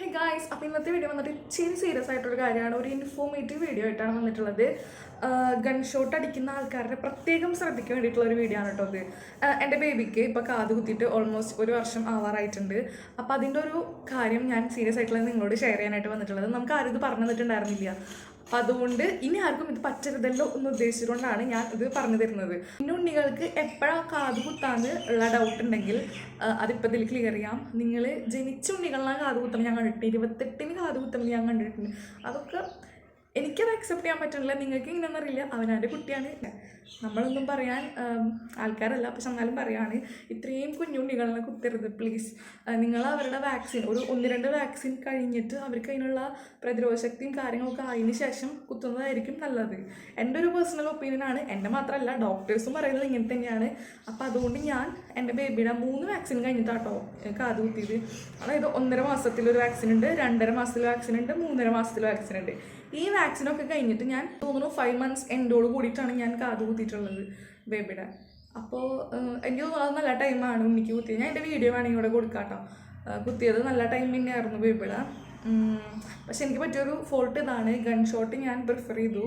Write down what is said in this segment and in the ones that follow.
Hey guys അപ്പോൾ ഇന്നത്തെ video വന്നിട്ട് ഇച്ചിരി സീരിയസ് ആയിട്ടൊരു കാര്യമാണ്. ഒരു ഇൻഫോർമേറ്റീവ് വീഡിയോ ആയിട്ടാണ് വന്നിട്ടുള്ളത്. ഗൺ ഷോട്ട് അടിക്കുന്ന ആൾക്കാരുടെ പ്രത്യേകം ശ്രദ്ധിക്കാൻ വേണ്ടിയിട്ടുള്ള ഒരു വീഡിയോ ആണ് കേട്ടോ അത് എന്റെ ബേബിക്ക് ഇപ്പോൾ കാത് കുത്തിയിട്ട് ഓൾമോസ്റ്റ് ഒരു വർഷം ആവാറായിട്ടുണ്ട്. അപ്പോൾ അതിന്റെ ഒരു കാര്യം ഞാൻ സീരിയസ് ആയിട്ടുള്ളത് നിങ്ങളോട് ഷെയർ ചെയ്യാനായിട്ട് വന്നിട്ടുള്ളത്. നമുക്ക് ആരും ഇത് പറഞ്ഞു തന്നിട്ടുണ്ടായിരുന്നില്ല. അപ്പം അതുകൊണ്ട് ഇനി ആർക്കും ഇത് പറ്റരുതല്ലോ എന്ന് ഉദ്ദേശിച്ചുകൊണ്ടാണ് ഞാൻ ഇത് പറഞ്ഞു തരുന്നത്. പിന്നെ ഉണ്ണികൾക്ക് എപ്പോഴാണ് കാത് കുത്താന്ന് ഉള്ള ഡൗട്ട് ഉണ്ടെങ്കിൽ അതിപ്പോ ഇതിൽ ക്ലിയർ ചെയ്യാം. നിങ്ങൾ ജനിച്ച ഉണ്ണികളിലാണ് കാത് കുത്തണം ഞാൻ കണ്ടിട്ടുണ്ട്. ഇരുപത്തെട്ടിന് കാത് കുത്തണം ഞാൻ കണ്ടിട്ടുണ്ട്. അതൊക്കെ എനിക്കത് അക്സെപ്റ്റ് ചെയ്യാൻ പറ്റുന്നില്ല. നിങ്ങൾക്ക് ഇങ്ങനെയൊന്നും അറിയില്ല. അവനാന്റെ കുട്ടിയാണ്. നമ്മളൊന്നും പറയാൻ ആൾക്കാരല്ല. പക്ഷെ എന്നാലും പറയാണ് ഇത്രയും കുഞ്ഞുണ്ണികളെ കുത്തരുത് പ്ലീസ് നിങ്ങൾ അവരുടെ വാക്സിൻ ഒരു ഒന്ന് രണ്ട് വാക്സിൻ കഴിഞ്ഞിട്ട് അവർക്ക് അതിനുള്ള പ്രതിരോധ ശക്തിയും കാര്യങ്ങളൊക്കെ ആയതിനു ശേഷം കുത്തുന്നതായിരിക്കും നല്ലത്. എന്റെ ഒരു പേഴ്സണൽ ഒപ്പീനിയൻ ആണ്. എന്റെ മാത്രമല്ല ഡോക്ടേഴ്സും പറയുന്നത് ഇങ്ങനെ തന്നെയാണ്. അപ്പോൾ അതുകൊണ്ട് ഞാൻ എന്റെ ബേബിയുടെ മൂന്ന് വാക്സിൻ കഴിഞ്ഞിട്ടാട്ടോ കാത് കുത്തിയത്. അതായത് ഒന്നര മാസത്തിലൊരു വാക്സിൻ ഉണ്ട് രണ്ടര മാസത്തിൽ വാക്സിൻ ഉണ്ട് മൂന്നര മാസത്തിൽ വാക്സിൻ ഉണ്ട്. ഈ വാക്സിനൊക്കെ കഴിഞ്ഞിട്ട് ഞാൻ തോന്നുന്നു ഫൈവ് മന്ത്സ് എൻഡോട് കൂടിയിട്ടാണ് ഞാൻ കാത് കുത്തിയിട്ടുള്ളത് ബേബിയുടെ അപ്പോൾ എനിക്ക് തോന്നുന്നു അത് നല്ല ടൈമാണ് ഉണ്ണിക്ക് കുത്തിയത്. ഞാൻ എന്റെ വീഡിയോ വേണമെങ്കിൽ ഇവിടെ കൊടുക്കാം കേട്ടോ കുത്തിയത് നല്ല ടൈം തന്നെയായിരുന്നു ബേബിയുടെ. പക്ഷെ എനിക്ക് പറ്റിയൊരു ഫോൾട്ട് ഇതാണ്. ഗൺ ഷോട്ട് ഞാൻ പ്രിഫർ ചെയ്തു.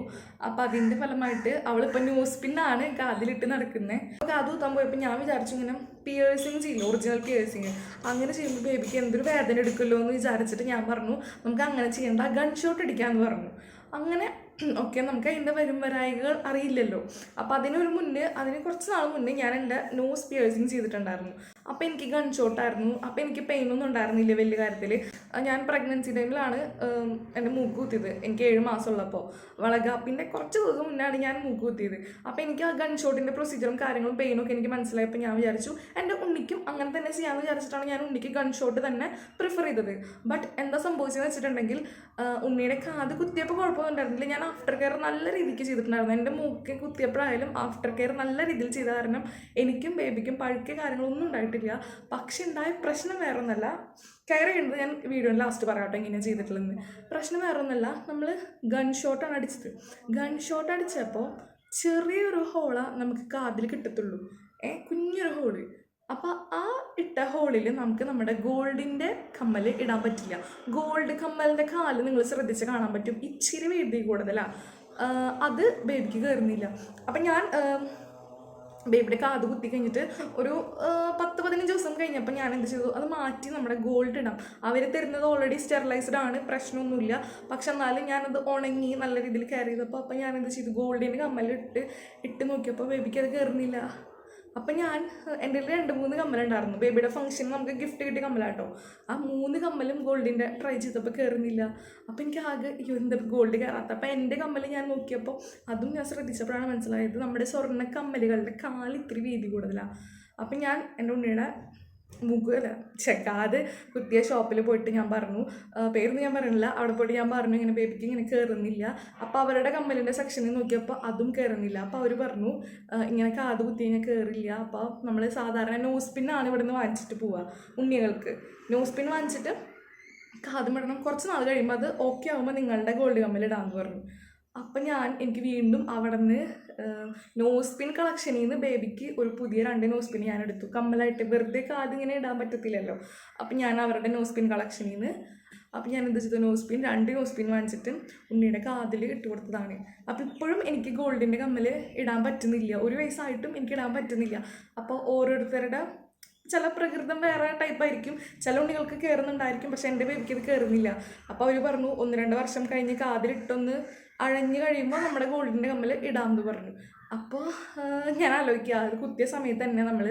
അപ്പം അതിന്റെ ഫലമായിട്ട് അവളിപ്പോൾ ന്യൂസ് പിന്നാണ് കാതിലിട്ട് നടക്കുന്നത് അപ്പോൾ കാത് കുത്താൻ പോയപ്പോൾ ഞാൻ വിചാരിച്ചു ഇങ്ങനെ പിയേഴ്സിങ് ചെയ്യില്ല ഒറിജിനൽ പിയേഴ്സിങ് അങ്ങനെ ചെയ്യുമ്പോൾ ബേബിക്ക് എന്തൊരു വേദന എടുക്കുമല്ലോ എന്ന് വിചാരിച്ചിട്ട് ഞാൻ പറഞ്ഞു നമുക്ക് അങ്ങനെ ചെയ്യണ്ട. ഗൺ ഷോട്ട് അടിക്കാമെന്ന് പറഞ്ഞു. അങ്ങനെ ഓക്കെ നമുക്ക് അതിന്റെ വരും വരായികൾ അറിയില്ലല്ലോ. അപ്പോൾ അതിനൊരു മുന്നേ അതിന് കുറച്ച് നാൾ മുന്നേ ഞാൻ എന്റെ നോസ് പിയേഴ്സിങ് ചെയ്തിട്ടുണ്ടായിരുന്നു. അപ്പോൾ എനിക്ക് ഗൺ ഷോട്ടായിരുന്നു അപ്പോൾ എനിക്ക് പെയിൻ ഒന്നും ഉണ്ടായിരുന്നില്ല വലിയ കാര്യത്തിൽ ഞാൻ പ്രഗ്നൻസി ടൈമിലാണ് എന്റെ മൂക്ക് കുത്തിയത്. എനിക്ക് ഏഴ് മാസമുള്ളപ്പോൾ പിന്നെ കുറച്ച് ദിവസം മുന്നാണ് ഞാൻ മൂക്ക് കുത്തിയത്. അപ്പോൾ എനിക്ക് ആ ഗൺ ഷോട്ടിന്റെ പ്രൊസീജിയറും കാര്യങ്ങളും പെയിനൊക്കെ എനിക്ക് മനസ്സിലായപ്പോൾ ഞാൻ വിചാരിച്ചു എന്റെ ഉണ്ണിക്കും അങ്ങനെ തന്നെ ചെയ്യാമെന്ന് വിചാരിച്ചിട്ടാണ് ഞാൻ ഉണ്ണിക്ക് ഗൺ ഷോട്ട് തന്നെ പ്രിഫർ ചെയ്തത്. ബട്ട് എന്താ സംഭവിച്ചതെന്ന് വെച്ചിട്ടുണ്ടെങ്കിൽ ഉണ്ണിയുടെ കാത് കുത്തിയപ്പോൾ കുഴപ്പമൊന്നും ഉണ്ടായിരുന്നില്ല. ഞാൻ ആഫ്റ്റർ കെയർ നല്ല രീതിക്ക് ചെയ്തിട്ടുണ്ടായിരുന്നു. എന്റെ മൂക്ക് കുത്തിയപ്പോഴായാലും ആഫ്റ്റർ കെയർ നല്ല രീതിയിൽ ചെയ്ത കാരണം എനിക്കും ബേബിക്കും പഴുക്കിയ കാര്യങ്ങളൊന്നും ഉണ്ടായിട്ടില്ല. പക്ഷെ ഉണ്ടായ പ്രശ്നം വേറെ ഒന്നല്ല കെയർ ചെയ്യുന്നത് ഞാൻ വീഡിയോയിൽ ലാസ്റ്റ് പറയാട്ടോ എങ്ങനെയാണ് ചെയ്തിട്ടുള്ളത് പ്രശ്നം വേറെ ഒന്നല്ല നമ്മൾ ഗൺ ഷോട്ടാണ് അടിച്ചത്. ഗൺ ഷോട്ട് അടിച്ചപ്പോൾ ചെറിയൊരു ഹോള നമുക്ക് കാതിൽ കിട്ടത്തുള്ളൂ. ഏ കുഞ്ഞൊരു ഹോൾ. അപ്പോൾ ആ ഇട്ട ഹോളിൽ നമുക്ക് നമ്മുടെ ഗോൾഡിന്റെ കമ്മൽ ഇടാൻ പറ്റില്ല. ഗോൾഡ് കമ്മലിന്റെ കാൽ നിങ്ങൾ ശ്രദ്ധിച്ച് കാണാൻ പറ്റും. ഇച്ചിരി വേദി കൂടുതലാണ് അത് ബേബിക്ക് കയറുന്നില്ല അപ്പം ഞാൻ ബേബിയുടെ കാത് കുത്തി കഴിഞ്ഞിട്ട് ഒരു പത്ത് പതിനഞ്ച് ദിവസം കഴിഞ്ഞപ്പോൾ ഞാൻ എന്ത് ചെയ്തു? അത് മാറ്റി നമ്മുടെ ഗോൾഡ് ഇടാം. അവർ തരുന്നത് ഓൾറെഡി സ്റ്റെറിലൈസ്ഡ് ആണ്. പ്രശ്നമൊന്നുമില്ല. പക്ഷെ എന്നാലും ഞാനത് ഉണങ്ങി നല്ല രീതിയിൽ കെയർ ചെയ്തപ്പോൾ അപ്പം ഞാൻ എന്ത് ചെയ്തു? ഗോൾഡിന്റെ കമ്മലിട്ട് ഇട്ട് നോക്കിയപ്പോൾ ബേബിക്ക് അത് കയറുന്നില്ല അപ്പം ഞാൻ എന്റെ കയ്യിൽ രണ്ട് മൂന്ന് കമ്മലുണ്ടായിരുന്നു. ബേബിയുടെ ഫംഗ്ഷൻ നമുക്ക് ഗിഫ്റ്റ് കിട്ടിയ കമ്മലാട്ടോ ആ മൂന്ന് കമ്മലും ഗോൾഡിന്റെ ട്രൈ ചെയ്തപ്പോൾ കയറുന്നില്ല അപ്പം എനിക്ക് ആകെ എന്താ ഗോൾഡ് കയറാത്ത അപ്പം എന്റെ കമ്മൽ ഞാൻ നോക്കിയപ്പോൾ അതും ഞാൻ ശ്രദ്ധിച്ചപ്പോഴാണ് മനസ്സിലായത്. നമ്മുടെ സ്വർണ കമ്മലുകളുടെ കാൽ ഇത്തിരി വീതി കൂടുതലാണ് അപ്പം ഞാൻ എന്റെ ഉണ്ണിയുടെ മുഖമല്ല ചെക്കാതെ കുത്തിയ ഷോപ്പിൽ പോയിട്ട് ഞാൻ പറഞ്ഞു പേരൊന്നും ഞാൻ പറഞ്ഞില്ല. അവിടെ പോയിട്ട് ഞാൻ പറഞ്ഞു ഇങ്ങനെ ബേബിക്ക് ഇങ്ങനെ കയറുന്നില്ല അപ്പോൾ അവരുടെ കമ്മലിന്റെ സെക്ഷനിൽ നോക്കിയപ്പോൾ അതും കയറുന്നില്ല അപ്പോൾ അവർ പറഞ്ഞു ഇങ്ങനെ കാത് കുത്തി കഴിഞ്ഞാൽ കയറില്ല അപ്പോൾ നമ്മൾ സാധാരണ നോസ് പിന്നാണ് ഇവിടെ നിന്ന് വാങ്ങിച്ചിട്ട് പോവുക ഉണ്ണികൾക്ക്. നോസ് പിൻ വാങ്ങിച്ചിട്ട് കാത് മിടണം കുറച്ച് നാൾ കഴിയുമ്പോൾ അത് ഓക്കെ ആകുമ്പോൾ നിങ്ങളുടെ ഗോൾഡ് കമ്മലിടാമെന്ന് പറഞ്ഞു. അപ്പം ഞാൻ എനിക്ക് വീണ്ടും അവിടെ നിന്ന് നോസ് പിൻ കളക്ഷനിൽ നിന്ന് ബേബിക്ക് ഒരു പുതിയ രണ്ട് നോസ് പിൻ ഞാൻ എടുത്തു. കമ്മലായിട്ട് വെറുതെ കാതിങ്ങനെ ഇടാൻ പറ്റത്തില്ലല്ലോ. അപ്പം ഞാൻ അവരുടെ നോസ് പിൻ കളക്ഷനിൽ നിന്ന് അപ്പം ഞാൻ എന്ത് ചെയ്തു? നോസ് പിൻ രണ്ട് നോസ് പിൻ വാങ്ങിച്ചിട്ട് ഉണ്ണിയുടെ കാതിൽ ഇട്ട് കൊടുത്തതാണ്. അപ്പം ഇപ്പോഴും എനിക്ക് ഗോൾഡിന്റെ കമ്മൽ ഇടാൻ പറ്റുന്നില്ല. ഒരു വയസ്സായിട്ടും എനിക്ക് ഇടാൻ പറ്റുന്നില്ല. അപ്പോൾ ഓരോരുത്തരുടെ ചില പ്രകൃതം വേറെ ടൈപ്പ് ആയിരിക്കും. ചില ഉണ്ണികൾക്ക് കയറുന്നുണ്ടായിരിക്കും പക്ഷെ എന്റെ ബേബിക്ക് ഇത് കയറുന്നില്ല അപ്പോൾ അവർ പറഞ്ഞു ഒന്ന് രണ്ട് വർഷം കഴിഞ്ഞ് കാതിലിട്ടൊന്ന് അഴഞ്ഞ് കഴിയുമ്പോൾ നമ്മുടെ ഗോൾഡിന്റെ കമ്മൽ ഇടാമെന്ന് പറഞ്ഞു. അപ്പോൾ ഞാൻ ആലോചിക്കുക അത് കുത്തിയ സമയത്ത് തന്നെ നമ്മൾ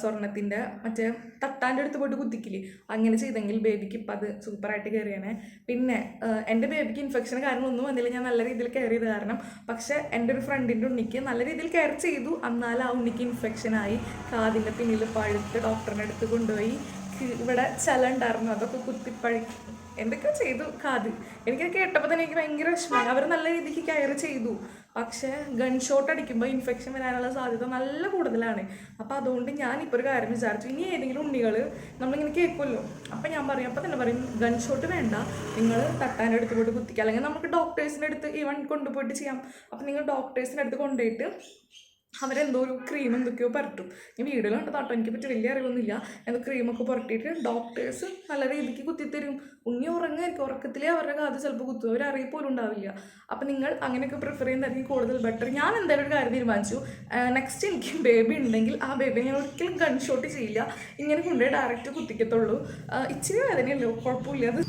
സ്വർണത്തിന്റെ മറ്റേ തട്ടാന്റെ അടുത്ത് പോയിട്ട് കുത്തിക്കില്ലേ? അങ്ങനെ ചെയ്തെങ്കിൽ ബേബിക്ക് ഇപ്പം അത് സൂപ്പറായിട്ട് കയറിയാണേ പിന്നെ എന്റെ ബേബിക്ക് ഇൻഫെക്ഷൻ കാര്യങ്ങളൊന്നും വന്നില്ല. ഞാൻ നല്ല രീതിയിൽ കെയർ ചെയ്ത കാരണം പക്ഷേ എന്റെ ഒരു ഫ്രണ്ടിന്റെ ഉണ്ണിക്ക് നല്ല രീതിയിൽ കെയർ ചെയ്തു. എന്നാൽ ആ ഉണ്ണിക്ക് ഇൻഫെക്ഷൻ ആയി. കാതിന്റെ പിന്നിൽ പഴുത്ത് ഡോക്ടറിന്റെ അടുത്ത് കൊണ്ടുപോയി. ഇവിടെ ചല ഉണ്ടായിരുന്നു. അതൊക്കെ കുത്തിപ്പഴി എന്തൊക്കെ ചെയ്തു? കാതിൽ എനിക്കത് കേട്ടപ്പോൾ തന്നെ എനിക്ക് ഭയങ്കര വിഷമമായി. അവർ നല്ല രീതിക്ക് കെയർ ചെയ്തു. പക്ഷേ ഗൺ ഷോട്ട് അടിക്കുമ്പോൾ ഇൻഫെക്ഷൻ വരാനുള്ള സാധ്യത നല്ല കൂടുതലാണ്. അപ്പോൾ അതുകൊണ്ട് ഞാൻ ഇപ്പോൾ ഒരു കാര്യം വിചാരിച്ചു. ഇനി ഏതെങ്കിലും ഉണ്ണികൾ നമ്മളിങ്ങനെ കേൾക്കുമല്ലോ. അപ്പം ഞാൻ പറയും അപ്പം തന്നെ പറയും ഗൺ ഷോട്ട് വേണ്ട. നിങ്ങൾ തട്ടാന്റെ അടുത്ത് പോയിട്ട് കുത്തിക്കുക അല്ലെങ്കിൽ നമുക്ക് ഡോക്ടേഴ്സിന്റെ അടുത്ത് ഈവൻ കൊണ്ടുപോയിട്ട് ചെയ്യാം. അപ്പം നിങ്ങൾ ഡോക്ടേഴ്സിന്റെ അടുത്ത് കൊണ്ടുപോയിട്ട് അവരെന്തോ ഒരു ക്രീം എന്തൊക്കെയോ പരട്ടും ഞാൻ വീഡിയോയിൽ കണ്ട താട്ടോ എനിക്ക് പറ്റി വലിയ അറിവൊന്നുമില്ല. എന്തോ ക്രീമൊക്കെ പുരട്ടിയിട്ട് ഡോക്ടേഴ്സ് നല്ല രീതിക്ക് കുത്തിത്തരും. ഉണ്ണി ഉറങ്ങായിരിക്കും ഉറക്കത്തിലേ അവരുടെ കാത് ചിലപ്പോൾ കുത്തും. അവർ അറിയിപ്പോലും ഉണ്ടാവില്ല. അപ്പം നിങ്ങൾ അങ്ങനെയൊക്കെ പ്രിഫർ ചെയ്യുന്നതായിരിക്കും കൂടുതൽ ബെറ്റർ ഞാൻ എന്തായാലും ഒരു കാര്യം തീരുമാനിച്ചു. നെക്സ്റ്റ് എനിക്ക് ബേബി ഉണ്ടെങ്കിൽ ആ ബേബി ഞാൻ ഒരിക്കലും ഗൺഷോട്ട് ചെയ്യില്ല. ഇങ്ങനെ കൊണ്ടുപോയി ഡയറക്റ്റ് കുത്തിക്കത്തുള്ളൂ. ഇച്ചിരി വേദനയല്ലോ കുഴപ്പമില്ല. അത്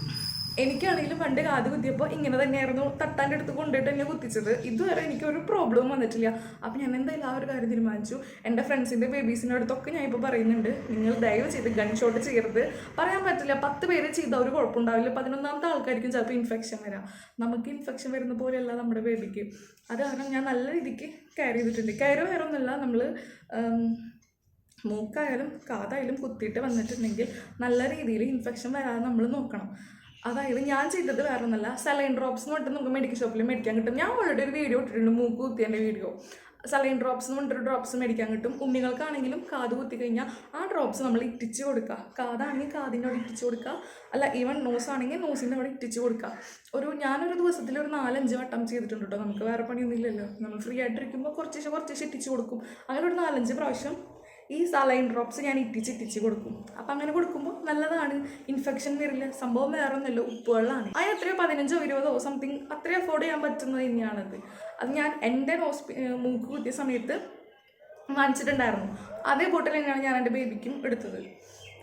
എനിക്കാണെങ്കിലും പണ്ട് കാത് കുത്തിയപ്പോൾ ഇങ്ങനെ തന്നെയായിരുന്നു തട്ടാന്റെ അടുത്ത് കൊണ്ടുപോയിട്ട് എന്നെ കുത്തിച്ചത്. ഇതുവരെ എനിക്ക് ഒരു പ്രോബ്ലം വന്നിട്ടില്ല. അപ്പം ഞാൻ എന്തായാലും ആ ഒരു കാര്യം തീരുമാനിച്ചു. എന്റെ ഫ്രണ്ട്സിന്റെ ബേബീസിന്റെ അടുത്തൊക്കെ ഞാൻ ഇപ്പോൾ പറയുന്നുണ്ട്. നിങ്ങൾ ദയവ് ചെയ്ത് ഗൺ ഷോട്ട് ചെയ്യരുത്. പറയാൻ പറ്റില്ല. പത്ത് പേര് ചെയ്താൽ ഒരു കുഴപ്പമുണ്ടാവില്ല. പതിനൊന്നാമത്തെ ആൾക്കാർക്കും ചിലപ്പോൾ ഇൻഫെക്ഷൻ വരാം. നമുക്ക് ഇൻഫെക്ഷൻ വരുന്ന പോലെയല്ല നമ്മുടെ ബേബിക്ക് അത് കാരണം ഞാൻ നല്ല രീതിക്ക് കെയർ ചെയ്തിട്ടുണ്ട്. കെയർ വേറെ നമ്മൾ മൂക്കായാലും കാതായാലും കുത്തിയിട്ട് വന്നിട്ടുണ്ടെങ്കിൽ നല്ല രീതിയിൽ ഇൻഫെക്ഷൻ വരാതെ നമ്മൾ നോക്കണം. അതായത് ഞാൻ ചെയ്തത് വേറെ ഒന്നല്ല സലൈൻ ഡ്രോപ്സ് എന്ന് പറഞ്ഞിട്ട് നമുക്ക് മെഡിക്കൽ ഷോപ്പിൽ മേടിക്കാൻ കിട്ടും. ഞാൻ ഓൾറെഡി ഒരു വീഡിയോ ഇട്ടിട്ടുണ്ട് മൂക്ക് കുത്തിയതിന്റെ വീഡിയോ സലൈൻ ഡ്രോപ്സ് എന്ന് പറഞ്ഞിട്ട് ഡ്രോപ്സ് മേടിക്കാൻ കിട്ടും. ഉണ്ണികൾക്കാണെങ്കിലും കാത് കുത്തി കഴിഞ്ഞാൽ ആ ഡ്രോപ്സ് നമ്മൾ ഇറ്റിച്ച് കൊടുക്കുക കാതാണെങ്കിൽ കാതിന്റെ അവിടെ ഇറ്റിച്ച് കൊടുക്കുക അല്ല ഈവൻ നോസ് ആണെങ്കിൽ നോസിന്റെ അവിടെ ഇറ്റിച്ച് കൊടുക്കുക ഒരു ഞാനൊരു ദിവസത്തിൽ ഒരു നാലഞ്ച് വട്ടം ചെയ്തിട്ടുണ്ട് കേട്ടോ നമുക്ക് വേറെ പണിയൊന്നുമില്ലല്ലോ നമ്മൾ ഫ്രീ ആയിട്ടിരിക്കുമ്പോൾ കുറച്ചേശ്ശെ കുറച്ചേശ്ശെ ഇറ്റിച്ച് കൊടുക്കും. അങ്ങനെ ഒരു നാലഞ്ച് പ്രാവശ്യം ഈ സലൈൻ ഡ്രോപ്സ് ഞാൻ ഇറ്റിച്ച് ഇറ്റിച്ച് കൊടുക്കും. അപ്പം അങ്ങനെ കൊടുക്കുമ്പോൾ നല്ലതാണ്. ഇൻഫെക്ഷൻ വരില്ല. സംഭവം വേറെ ഒന്നുമില്ല ഉപ്പുവെള്ളമാണ് അതിന് എത്രയോ പതിനഞ്ചോ ഇരുപതോ സംതിങ് അത്രയും അഫോർഡ് ചെയ്യാൻ പറ്റുന്നത് തന്നെയാണത്. അത് ഞാൻ എന്റെ ഹോസ്പി മൂക്ക് കുത്തിയ സമയത്ത് വാങ്ങിച്ചിട്ടുണ്ടായിരുന്നു. അതേ ബോട്ടിൽ തന്നെയാണ് ഞാൻ എന്റെ ബേബിക്കും എടുത്തത്.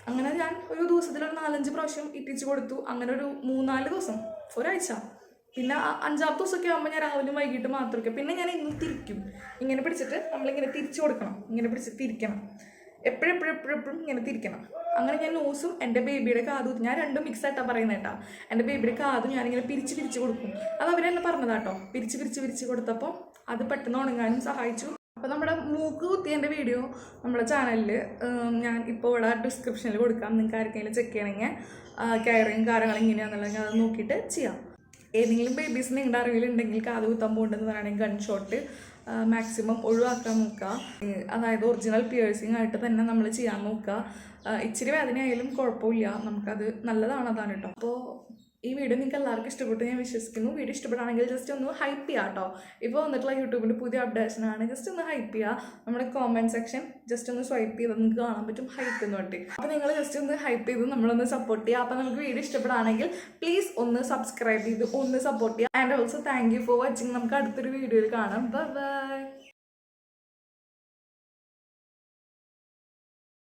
അങ്ങനെ ഞാൻ ഒരു ദിവസത്തിൽ ഒരു നാലഞ്ച് പ്രാവശ്യം ഇറ്റിച്ച് കൊടുത്തു. അങ്ങനെ ഒരു മൂന്നാൽ ദിവസം. ഒരാഴ്ച. പിന്നെ അഞ്ചാമത്തെ ദിവസമൊക്കെ ആകുമ്പോൾ ഞാൻ രാവിലെ വൈകിട്ട് മാത്രമൊക്കെ പിന്നെ ഞാൻ ഇന്ന് തിരിക്കും. ഇങ്ങനെ പിടിച്ചിട്ട് നമ്മളിങ്ങനെ തിരിച്ചു കൊടുക്കണം. ഇങ്ങനെ പിടിച്ച് തിരിക്കണം. എപ്പോഴും എപ്പോഴും എപ്പോഴും എപ്പോഴും ഇങ്ങനെ തിരിക്കണം. അങ്ങനെ ഞാൻ നോസും എന്റെ ബേബിയുടെ കാതും ഞാൻ രണ്ടും മിക്സ് ആയിട്ടാണ് പറയുന്നത് കേട്ടോ. എന്റെ ബേബിയുടെ കാതും ഞാനിങ്ങനെ പിരിച്ച് പിരിച്ച് കൊടുക്കും. അത് അവരെന്നെ പറഞ്ഞതാട്ടോ പിരിച്ച് പിരിച്ച് പിരിച്ച് കൊടുത്തപ്പോൾ അത് പെട്ടെന്ന് ഉണങ്ങാനും സഹായിച്ചു. അപ്പോൾ നമ്മുടെ മൂക്ക് കുത്തിയതിന്റെ വീഡിയോ നമ്മുടെ ചാനലിൽ ഞാൻ ഇപ്പോൾ ഇവിടെ ഡിസ്ക്രിപ്ഷനിൽ കൊടുക്കാം. നിങ്ങൾക്ക് ആർക്കെങ്കിലും ചെക്ക് ചെയ്യണമെങ്കിൽ കാര്യങ്ങൾ ഇങ്ങനെയാണെന്നുള്ളത് ഇങ്ങനെയാണെന്നുണ്ടെങ്കിൽ അത് നോക്കിയിട്ട് ചെയ്യാം. ഏതെങ്കിലും ബേബീസ് നിങ്ങളുടെ അറിവിലുണ്ടെങ്കിൽ കാത് കുത്താൻ പോകണ്ടെന്ന് പറയുകയാണെങ്കിൽ ഗൺ ഷോട്ട് മാക്സിമം ഒഴിവാക്കാൻ നോക്കുക. അതായത് ഒറിജിനൽ പിയേഴ്സിങ് ആയിട്ട് തന്നെ നമ്മൾ ചെയ്യാൻ നോക്കുക. ഇച്ചിരി വേദനയായാലും കുഴപ്പമില്ല. നമുക്കത് നല്ലതാണ് അതാണ് കേട്ടോ. അപ്പോൾ ഈ വീഡിയോ നിങ്ങൾക്ക് എല്ലാവർക്കും ഇഷ്ടപ്പെട്ടു ഞാൻ വിശ്വസിക്കുന്നു. വീഡിയോ ഇഷ്ടപ്പെടുകയാണെങ്കിൽ ജസ്റ്റ് ഒന്ന് ഹൈപ്പ് ചെയ്യുക കേട്ടോ ഇപ്പോൾ വന്നിട്ടുള്ള യൂട്യൂബിന്റെ പുതിയ അപ്ഡേഷനാണ് ജസ്റ്റ് ഒന്ന് ഹൈപ്പ് ചെയ്യുക നമ്മുടെ കോമെന്റ് സെക്ഷൻ ജസ്റ്റ് ഒന്ന് സ്വൈപ്പ് ചെയ്ത് നിങ്ങൾക്ക് കാണാൻ പറ്റും. ഹൈപ്പ് എന്ന് പറഞ്ഞിട്ട്. അപ്പോൾ നിങ്ങൾ ജസ്റ്റ് ഒന്ന് ഹൈപ്പ് ചെയ്ത് നമ്മളൊന്ന് സപ്പോർട്ട് ചെയ്യുക അപ്പോൾ നമുക്ക് വീഡിയോ ഇഷ്ടപ്പെടുകയാണെങ്കിൽ പ്ലീസ് ഒന്ന് സബ്സ്ക്രൈബ് ചെയ്ത് ഒന്ന് സപ്പോർട്ട് ചെയ്യുക and also thank you for watching നമുക്ക് അടുത്തൊരു വീഡിയോയിൽ കാണാം. Bye bye